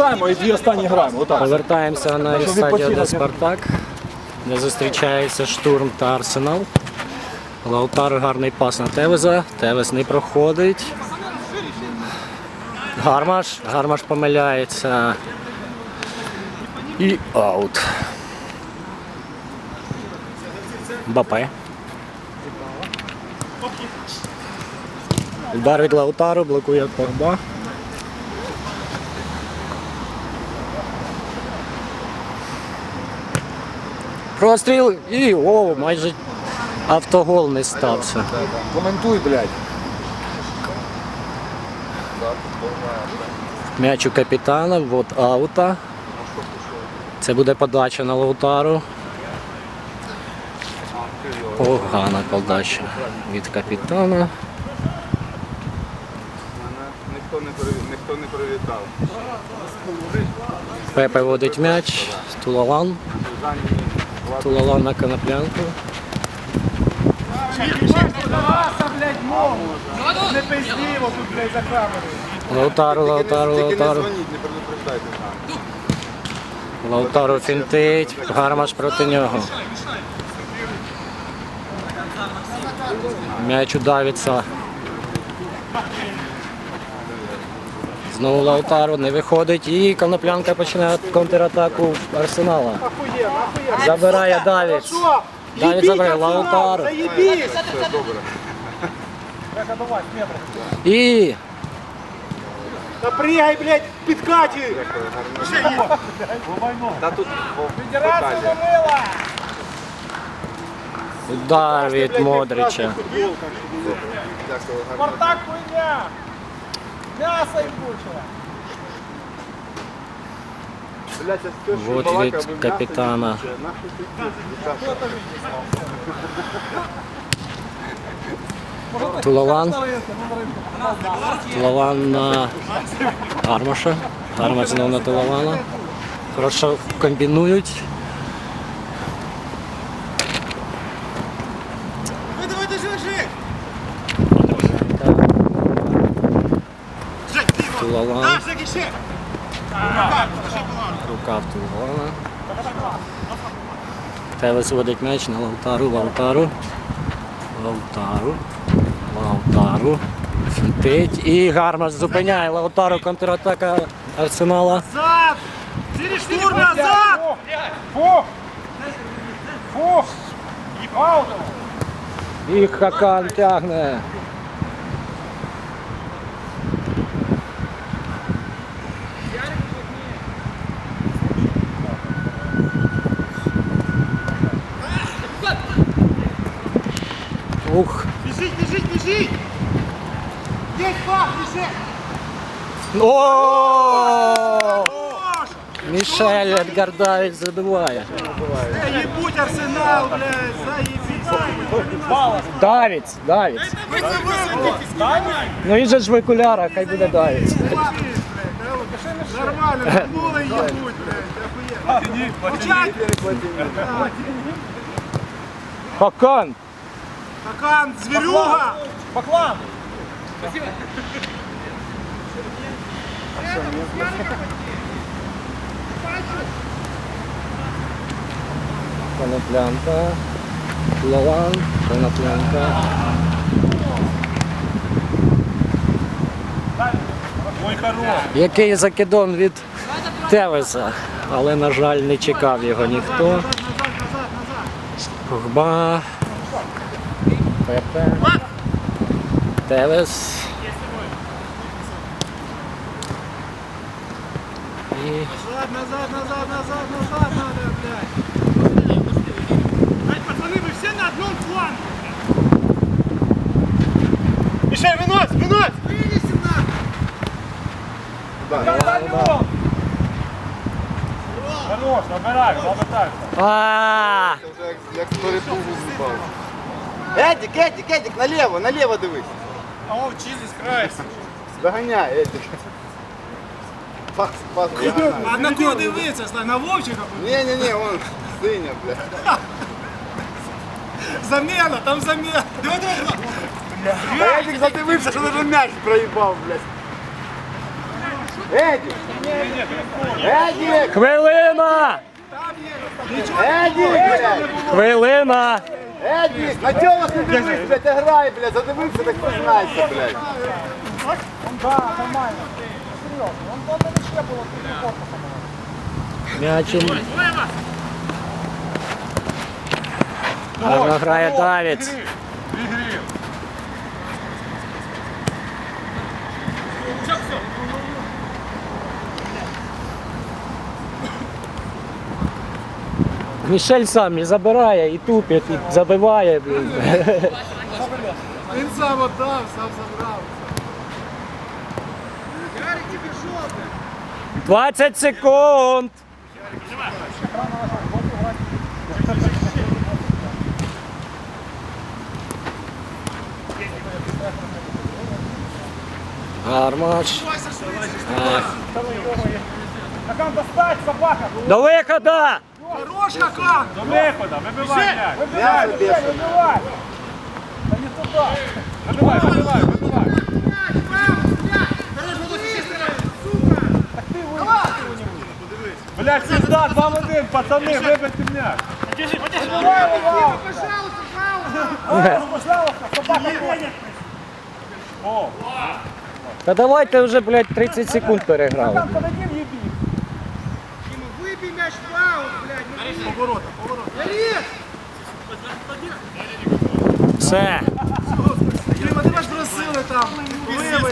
Граємо і дві останні граємо. Отак. Повертаємося на Щоб стадіо де Спартак, де зустрічається штурм та арсенал. Лаутар гарний пас на Тевеза. Тевес не проходить. Гармаш. Гармаш помиляється. І аут. Бапе. Удар від Лаутару, блокує Погба. Простріл і о, майже автогол не стався. Коментуй, блядь. М'яч у капітана, вот аута. Це буде подача на Лаутару. Погана подача від капітана. Ніхто не привітав. Пепе водить м'яч. Тулалан. Тулалан на коноплянку. Не пизді, тут, блядь, за камерою. Не предупреждайте нам. Лаутару фінтить. Гармаш проти нього. М'яч у Давіца. Знову Лаутару не виходить і коноплянка починає контратаку Арсенала. Забирає Давіц. Давід Їбіть забирає. Заєбісь! І Та пригай, блядь, підкаті! Та тут Федерація помила! удар від Модрича. Спартак хуйня! М'ясо я скажу, Вот балака, від ви м'ясо капітана. їсте. Нахуй? Тулалан. На Гармаша. Гармаш знову на Тулалана. Хорошо комбінують. Ви давайте жик! Тулалан. Рука в Тулалана. Тевес водить м'яч на Лаутару, Лаутару. Лаутару. Лаутару. Фінтить. І Гармаш зупиняє Лаутару контратака Арсенала. Назад! Штурм назад! Фу! Фу! Аут! І Хакан тягне. Ух. Біжіть, біжіть, біжіть! Є фах, біжи! О! Мішель Едгардавич забиває. Та їбуть арсенал, блядь, заєбісь! Давіць, вирубите! Ну він же ж в окулярах, хай буде Давіць. Нормально, вернули їбуть, блядь, охуєнно. Мовчать! Хакан. Звірюга! Баклан! Коноплянка. Лаван. Коноплянка. Ой, хорош! Який закидон від Тевеса, але, на жаль, не чекав його ніхто. Погба. Пепе. Тевес. І Назад, назад, назад, назад, назад надо, блядь! Блядь, пацаны, вы все на одном фланге! Мишель, вынось, вынось! Вынеси нахуй! Хорош, набирай, набирай. А, Це вже як, як з перепугу з'їбав. Едік, Едік, Едік, наліво, наліво дивись. О, Jesus Christ. Доганяй, Едік. Пас, пас, доганяй. А на кого дивиться? Слав, На Вовчика? Ні-ні-ні, вон синя, блядь. Замена, там замена. Диви, диви, диви. Едік задивився, що даже м'яч проїбав, блядь. Едік! Эдик! Хвилина! Эдик, блядь! Хвилина! Эдик! На телах ти дивись, блядь, грай, блядь, задивився, так признайся, блядь. М'ячем. Гарно грає Давід. Мішель сам і забирає, і тупить, і забиває. блін. Він сам отдав, сам забрав. Ярик, тебе жовте. 20 секунд. Гармаш. Собака. До виходу! Хорош, Хакан. До виходу, вибивай м'яч. Я забіг. Вибивай. Та не туди. Вибивай, вибивай, вибивай. Блять, пизда, 2 в 1, пацани, вибити м'яч. Вибивай, вибивай. Пожалуйста, пожалуйста, собака. О, Та давайте вже, блядь, 30 секунд переграли. Мяч в блядь. Поворота, поворота. Все. Дима, ти ж просили там.